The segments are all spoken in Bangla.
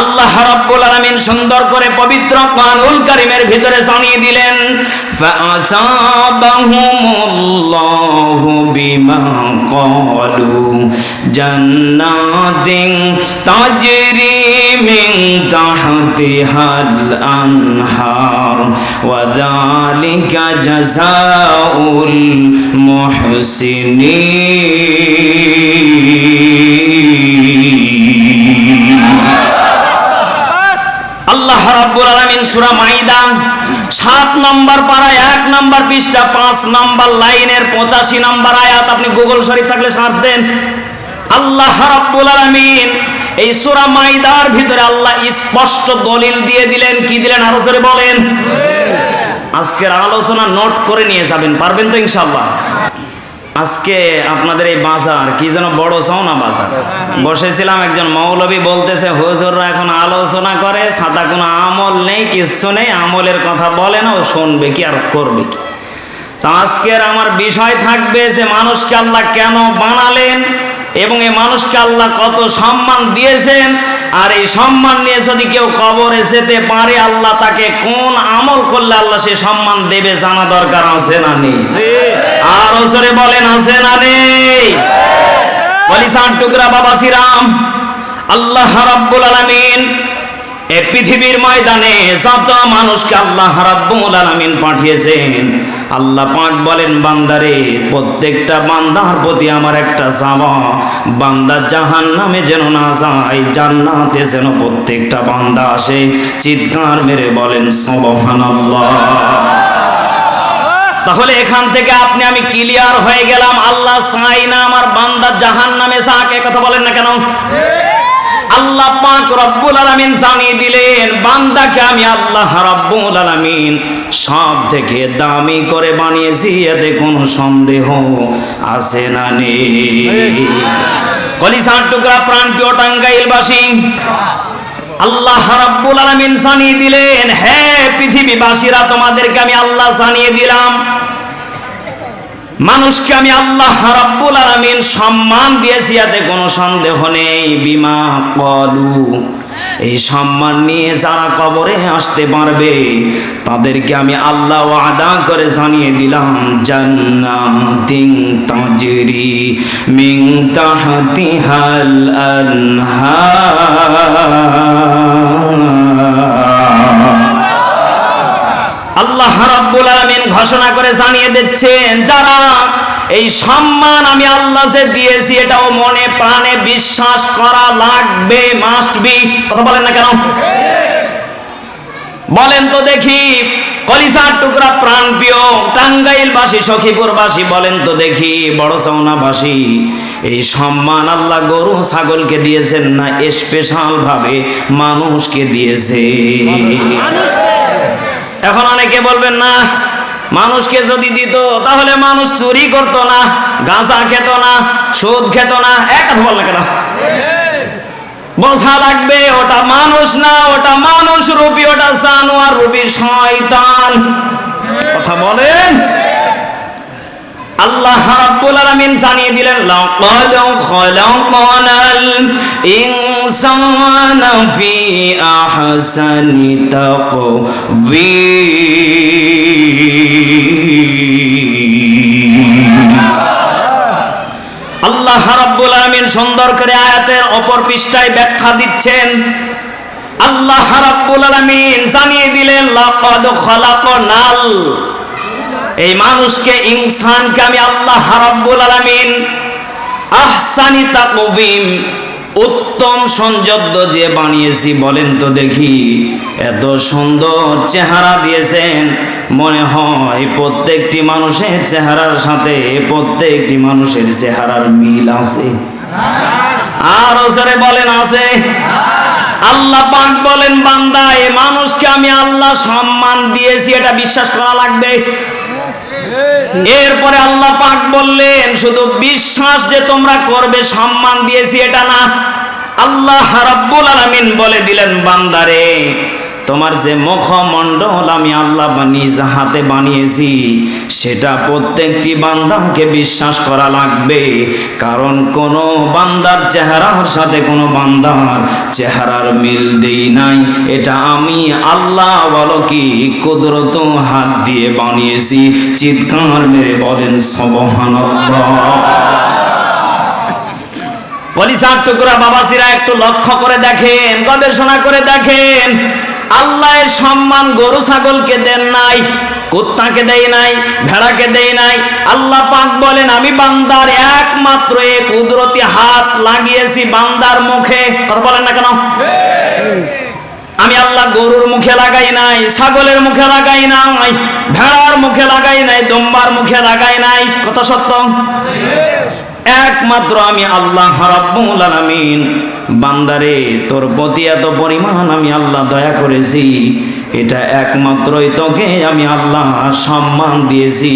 আল্লাহ রাব্বুল আলামিন সুন্দর করে পবিত্র কানুল কারিমের ভিতরে জানিয়ে দিলেন ফাআতাবাহুমুল্লাহু বিমা ক্বালু জান্নাতিন তাজরি মিন তাহতিহাল আনহার, ওয়া যালিকা জাযাউল মুহসিনিন। আল্লাহ রাব্বুল আলামিন সূরা মাইদা 7 নম্বর পারা 1 নম্বর পৃষ্ঠা 5 নম্বর লাইনের 85 নম্বর আয়াত আপনি গুগল শরীফ থাকলে সার্চ দেন। আল্লাহ রাব্বুল আলামিন এই সূরা মাইদার ভিতরে আল্লাহ স্পষ্ট দলিল দিয়ে দিলেন, কি দিলেন আরও জোরে বলেন। আজকের আলোচনা নোট করে নিয়ে যাবেন, পারবেন তো ইনশাআল্লাহ? আজকে আপনাদের এই বাজার, কি যেন বড় সৌনা বাজার? বসেছিলাম একজন মৌলবী বলতেছে, হুজুররা এখন আলোচনা করে, সাদা কোনো আমল নেই, কিচ্ছু নেই, আমলের কথা বলে না, ও শুনবে কি আর করবে কি? তা আজকের আমার বিষয় থাকবে যে মানুষকে আল্লাহ কেন বানালেন এবং এই মানুষকে আল্লাহ কত সম্মান দিয়েছেন, আর এই সম্মান নিয়ে যদি কেউ কবরে যেতে পারে, আল্লাহ তাকে কোন আমল করলে আল্লাহ সে সম্মান দেবে জানা দরকার আছে না নেই? আর ওসরে বলেন, আছে না নেই? বলি ষাট টুকরা বাবা শ্রীরাম। আল্লাহ রাব্বুল আলামিন এ পৃথিবীর ময়দানে যত মানুষকে আল্লাহ রাব্বুল আলামিন পাঠিয়েছেন, আল্লাহ পাক বলেন, বান্দারে, প্রত্যেকটা বান্দার প্রতি আমার একটা চাওয়া। বান্দা জাহান নামে যেন না যায়, জান্নাতে যেন প্রত্যেকটা বান্দা আসে, চিৎকার মেরে বলেন, সুবহানাল্লাহ। তাহলে এখান থেকে আপনি আমি ক্লিয়ার হয়ে গেলাম। আল্লাহ চাই না আমার বান্দা জাহান নামে এ কথা বলেন না কেন? আল্লাহ পাক রব্বুল আলামিন জানিয়ে দিলেন বান্দাকে আমি আল্লাহ রব্বুল আলামিন সব থেকে দামি করে বানিয়েছি এতে কোনো সন্দেহ আছে না নেই। কলিসার টুকরা প্রাণ প্রিয় টাঙ্গাইলবাসী আল্লাহ রাব্বুল আলামিন জানিয়ে দিলেন, হে পৃথিবীবাসীরা, তোমাদেরকে আমি আল্লাহ জানিয়ে দিলাম। মানুষকে আমি আল্লাহ রাব্বুল আলামিন সম্মান দিয়েছি এতে কোনো সন্দেহ নেই। বিমা কলু এই সম্মান নিয়ে যারা কবরে আসতে পারবে, তাদেরকে আমি আল্লাহ আদা করে জানিয়ে দিলাম, জান্নাতিন তাজরি মিন তাহতিহাল আনহার। আল্লাহ রাব্বুল আলামিন ঘোষণা করে জানিয়ে দিচ্ছেন, যারা এই সম্মান আমি আল্লাহ যে দিয়েছি, এটাও মনে প্রাণে বিশ্বাস করা লাগবে মাস্ট বি কথা বলেন না কেন? বলেন তো দেখি কলিসার টুকরা প্রাণ প্রিয় টাঙ্গাইল বাসী টাঙ্গাইলবাসী, সখীপুরবাসী, বলেন তো দেখি, বড় চৌনাবাসী এই সম্মান আল্লাহ গরু ছাগলকে দিয়েছেন না স্পেশাল ভাবে মানুষকে দিয়েছে। এখন অনেকে বলবেন, না, মানুষকে যদি দিত, তাহলে মানুষ চুরি করতো না, গাঁজা খেত না, সুদ খেত না। এক কথা বল না কেন? বোঝা লাগবে, ওটা মানুষ না, ওটা মানুষ রূপী, ওটা জানোয়ার রূপী শয়তান। কথা বলেন? আল্লাহ রাব্বুল আলামিন জানিয়ে দিলেন, লাকাদ খলাকনাল ইনসানা ফি আহসানি আল্লাহ রাব্বুল আলামিন সুন্দর করে আয়াতের অপর পৃষ্ঠায় ব্যাখ্যা দিচ্ছেন। আল্লাহ রাব্বুল আলামিন জানিয়ে দিলেন, লাকাদ খলাকনাল এই মানুষকে ইনসানকে আমি আল্লাহ রাব্বুল আলামিন আহসানি তাকওয়িম, উত্তম সৌন্দর্য দিয়ে বানিয়েছি। বলেন তো দেখি, এত সুন্দর চেহারা দিয়েছেন। মনে হয় প্রত্যেকটি মানুষের চেহারার সাথে প্রত্যেকটি মানুষের চেহারার মিল আছে। আর ওসরে বলেন, আছে। আল্লাহ পাক বলেন, বান্দা, এ মানুষকে আমি আল্লাহ সম্মান দিয়েছি, এটা বিশ্বাস করা লাগবে। এরপরে আল্লাহ পাক বললেন, শুধু বিশ্বাস যে তোমরা করবে, সম্মান দিয়েছি, এটা না। আল্লাহ রাব্বুল আলামিন বলে দিলেন, বান্দারে তোমার যে মুখমণ্ডল আমি আল্লাহ নিজ হাতে বানিয়েছি, সেটা প্রত্যেকটি বান্দাকে বিশ্বাস করা লাগবে। কারণ কোন বান্দার চেহারার সাথে কোনো বান্দার চেহারার মিল দেই নাই। এটা আমি আল্লাহ বলো কি কুদরত হাত দিয়ে বানিয়েছি। চিৎকার মেরে বলেন, সবহানাল্লাহ। কলিসার টুকরা বাবাসিরা একটু লক্ষ্য করে দেখেন, গবেষণা করে দেখেন। আল্লাহর সম্মান গরু ছাগলকে দেন নাই, কুত্তাকে দেই নাই, ভেড়াকে দেই নাই। আল্লাহ পাক বলেন, আমি বান্দার একমাত্র এ কুদরতি হাত লাগিয়েছি বান্দার মুখে। কথা বলেন না কেন? আমি আল্লাহ গরুর মুখে লাগাই নাই, ছাগলের মুখে লাগাই নাই, ভেড়ার মুখে লাগাই নাই, দম্বার মুখে লাগাই নাই। কথা সত্য? একমাত্র আমি আল্লাহ রাব্বুল আলামিন। বান্দারে, তোর প্রতি এত পরিমাণ আমি আল্লাহ দয়া করেছি। এটা একমাত্রই তোকে আমি আল্লাহ সম্মান দিয়েছি।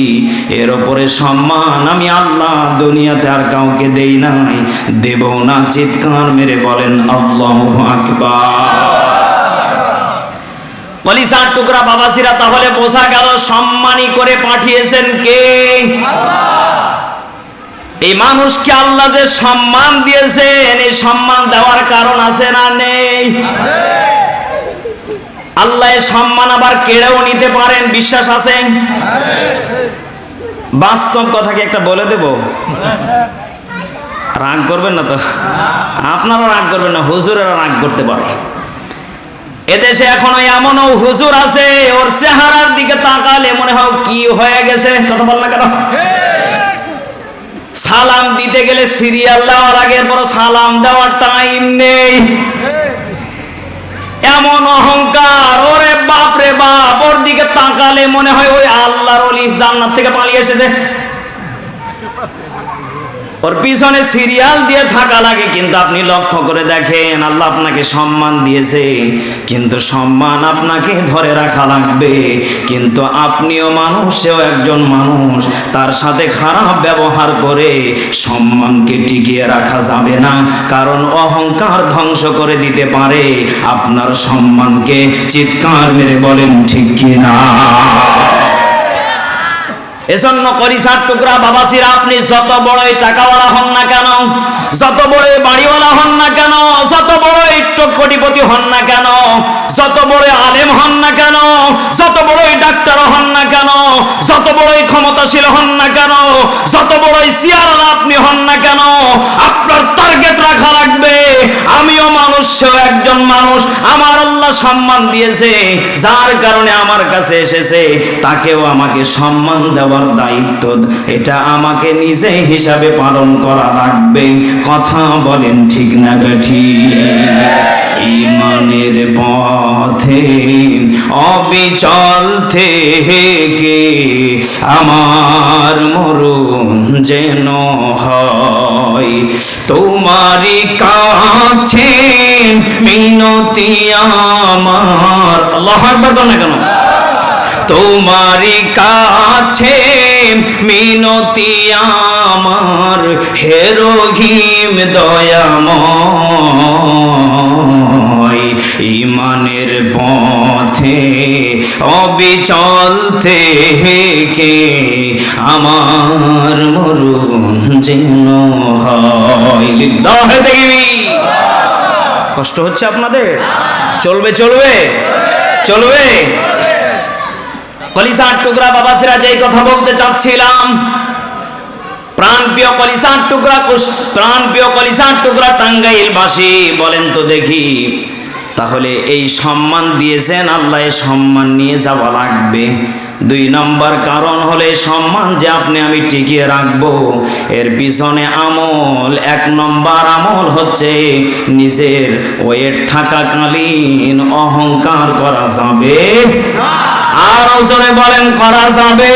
এর ওপরে সম্মান আমি আল্লাহ দুনিয়াতে আর কাউকে দেই নাই। দেব না চিৎকার মেরে বলেন, আল্লাহ আকবার। কলিসার টুকরা বাবাসিরা তাহলে বোঝা গেল, সম্মানী করে পাঠিয়েছেন কে? এই মানুষকে আল্লাহ যে সম্মান দিয়েছেন, এই সম্মান দেওয়ার কারণ আছে না নেই? আল্লাহ সম্মান আবার কেড়েও নিতে পারেন, বিশ্বাস আছে? বাস্তব কথা কি একটা বলে দেব? রাগ করবেন না তো? আপনারা রাগ করবেন না হুজুরেরা রাগ করতে পারে। এদেশে এখনও এমনও হুজুর আছে, ওর চেহারার দিকে তাকালে মনে হয় কি হয়ে গেছে, কথা বল না কেন? সালাম দিতে গেলে সিরিয়াল দেওয়ার আগের পর সালাম দেওয়ার টাইম নেই। এমন অহংকার, ওরে বাপরে বাপ, ওর দিকে তাকালে মনে হয় ওই আল্লাহর অলি জান্নাত থেকে পালিয়ে এসেছে। ওর পিছনে সিরিয়াল দিয়ে থাকা লাগে, কিন্তু আপনি লক্ষ্য করে দেখেন, আল্লাহ আপনাকে সম্মান দিয়েছে, কিন্তু সম্মান আপনাকে ধরে রাখা লাগবে। কিন্তু আপনিও মানুষ একজন মানুষ, তার সাথে খারাপ ব্যবহার করে সম্মানকে টিকিয়ে রাখা যাবে না, কারণ অহংকার ধ্বংস করে দিতে পারে। আপনার সম্মানকে চিৎকার মেরে বলেন, ঠিক কিনা? এজন্য করিসার টুকরা বাবাসিরা আপনি যত বড়ই টাকাওয়ালা হন না কেন, যত বড়ই বাড়িওয়ালা হন না কেন, যত বড়ই কোটিপতি হন না কেন, যত বড় আলেম হন না কেন, যত বড়ই ডাক্তার হন না কেন, যত বড়ই ক্ষমতাশীল হন না কেন, যত বড়ই চেয়ার আপনি হন না কেন, আপনার টার্গেট রাখা লাগবে আমিও মানুষ সেও একজন মানুষ আমার আল্লাহ সম্মান দিয়েছে, যার কারণে আমার কাছে এসেছে, তাকেও আমাকে সম্মান দেওয়ার দায়িত্ব, এটা আমাকে নিজে হিসাবে পালন করা লাগবে। কথা বলেন ঠিক না ঠিক ইমানের পথে, অবিচল থেকে আমার মরণ যেন হয়, তোমারই কাছে মিনতি আমার। আল্লাহ আকবার বল কেন? তোমারই কাছে মিনতি আমার, হে রহিম দয়াময়, ইমানের পথে অবিচল থেকে আমার মরুন যেন। কষ্ট হচ্ছে আপনাদের? চলবে চলবে চলবে। কলিসার টুকরা বাবাসিরা যেই কথা বলতে চাচ্ছিলাম, প্রাণ প্রিয় কলিসার টুকরা প্রাণ প্রিয় কলিসার টুকরা টাঙ্গাইল বাসী বলেন তো দেখি। তাহলে এই সম্মান দিয়েছেন, আল্লাহ সম্মান নিয়ে যাওয়া লাগবে। দুই নম্বর কারণ হলে সম্মান যে আপনি আমি টিকিয়ে রাখব। এর পিছনে আমল, এক নম্বর আমল হচ্ছে নিজের ওয়েট থাকাকালীন অহংকার করা যাবে। আর জোরে বলেন, করা যাবে।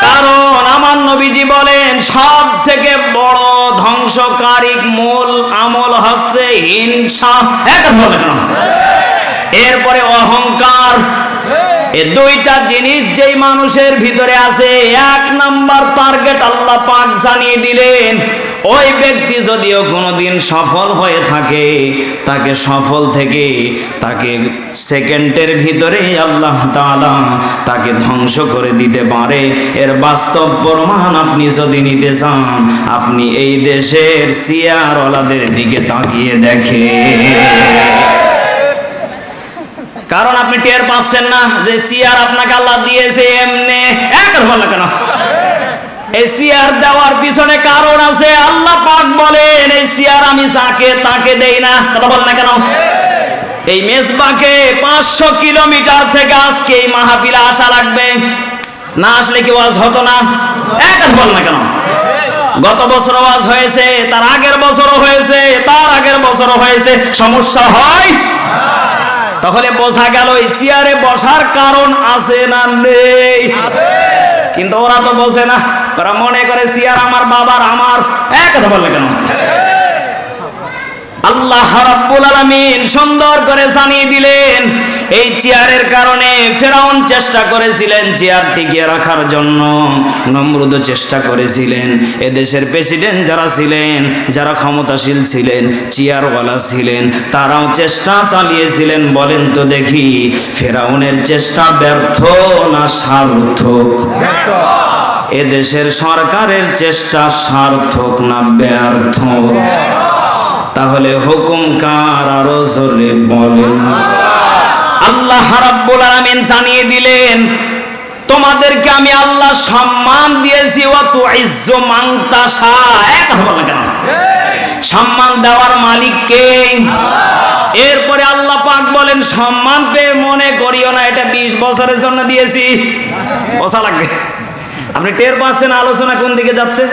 কারণ আমার নবীজি বলেন সব থেকে ধ্বংসকারী মূল আমল হচ্ছে হিংসা এক? এরপরে অহংকার এ দুইটা জিনিস যেই মানুষের ভিতরে আছে, এক নাম্বার পাক জানিয়ে দিলেন, ওই ব্যক্তি যদিও সফল হয়ে থাকে, তাকে সফল থেকে তাকে সেকেন্ডের ভিতরে আল্লাহ তাআলা তাকে ধ্বংস করে দিতে পারে। এর বাস্তব প্রমাণ আপনি যদি নিতে চান, আপনি এই দেশের সিয়ারওয়ালাদের দিকে তাকিয়ে দেখে কারণ আপনি টের পাচ্ছেন না যে সিয়ার আপনাকে আল্লাহ দিয়েছে এমনি। এক না কেন? এই সিয়ার দেওয়ার পিছনে কারণ আছে, আল্লাহ পাক বলেন, এই সিয়ার আমি যাকে তাকে দেই না। কথা বল না কেন? এই মেজবাকে পাঁচশো কিলোমিটার থেকে আজকে এই মাহফিলে আসা লাগবে। না আসলে কি ওয়াজ হতো না? এক বল না কেন? গত বছর ওয়াজ হয়েছে, তার আগের বছরও হয়েছে, তার আগের বছরও হয়েছে। সমস্যা হয়? তাহলে বোঝা গেল এই চেয়ারে বসার কারণ আছে না নেই। কিন্তু ওরা তো বোঝে না। ওরা মনে করে চেয়ার আমার বাবার, আমার। এক কথা বললে কেন? আল্লাহ রাব্বুল আলামিন সুন্দর করে জানিয়ে দিলেন, এই চেয়ারের কারণে ফেরাউন চেষ্টা করেছিলেন চেয়ার টিকিয়ে রাখার জন্য। নমরুদ চেষ্টা করেছিলেন। এদেশের প্রেসিডেন্ট যারা ছিলেন, যারা ক্ষমতাশীল ছিলেন, চেয়ারওয়ালা ছিলেন, তারাও চেষ্টা চালিয়েছিলেন। বলেন তো দেখি, ফেরাউনের চেষ্টা ব্যর্থ না সার্থক? এদেশের সরকারের চেষ্টা সার্থক না ব্যর্থ? তাহলে হুকুম কার আরও জোরে বলেন। আল্লাহ রাব্বুল আলামিন জানিয়ে দিলেন, তোমাদেরকে আমি আল্লাহ সম্মান দিয়েছি ও তু ইজ্জু মান তাশা। এক কথা বলেন কেন? সম্মান দেওয়ার মালিক কে? এরপরে আল্লাহ পাক বলেন, সম্মান পেয়ে মনে করিও না, এটা 20 বছরের জন্য দিয়েছি। বসা লাগবে। আপনি টের পাচ্ছেন আলোচনা কোন দিকে যাচ্ছে?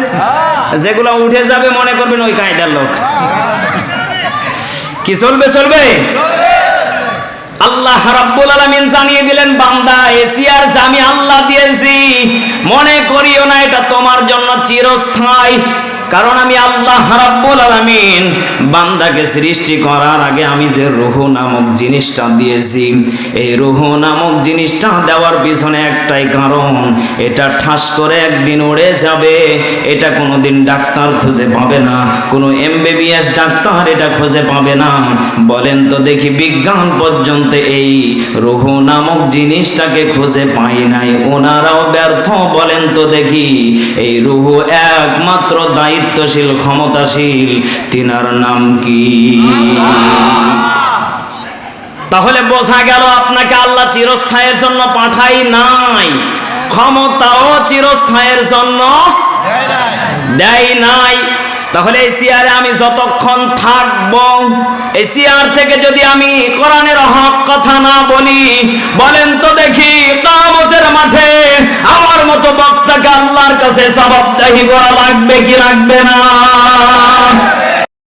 যেগুলো উঠে যাবে মনে করবেন ওই কায়দার লোক। কি চলবে চলবে? আল্লাহ রাব্বুল আলামিন জানিয়ে দিলেন, বান্দা এসিয়ার জামি আল্লাহ দিয়েছি, মনে করিও না, এটা তোমার জন্য চিরস্থায়ী। কারণ আমি আল্লাহ রাব্বুল আলামিন বান্দাকে সৃষ্টি করার আগে আমি যে রুহ নামক জিনিসটা দিয়েছি, এই রুহ নামক জিনিসটা দেওয়ার পিছনে একটাই কারণ, এটা ঠাস করে একদিন উড়ে যাবে, এটা কোনোদিন ডাক্তার খুঁজে পাবে না, কোনো এমবিবিএস ডাক্তার এটা খুঁজে পাবে না। বলেন তো দেখি বিজ্ঞান পর্যন্ত এই রুহ নামক জিনিসটাকে খুঁজে পাই নাই, ওনারাও ব্যর্থ, বলেন তো দেখি, এই রুহ একমাত্র দায়িত্বশীল ক্ষমতাশীল তিনার নাম কি? তাহলে বোঝা গেল আপনাকে আল্লাহ চিরস্থায়ের জন্য পাঠাই নাই। ক্ষমতাও চিরস্থায়ের জন্য দেয় নাই। তাহলে এই চেয়ারে আমি যতক্ষণ থাকব, এই চেয়ার থেকে যদি আমি কোরআনের হক কথা না বলি, বলেন তো দেখি কামতের মাঠে আমার মতো বক্তাকে আল্লাহর কাছে জবাবদাহি করা লাগবে কি লাগবে না?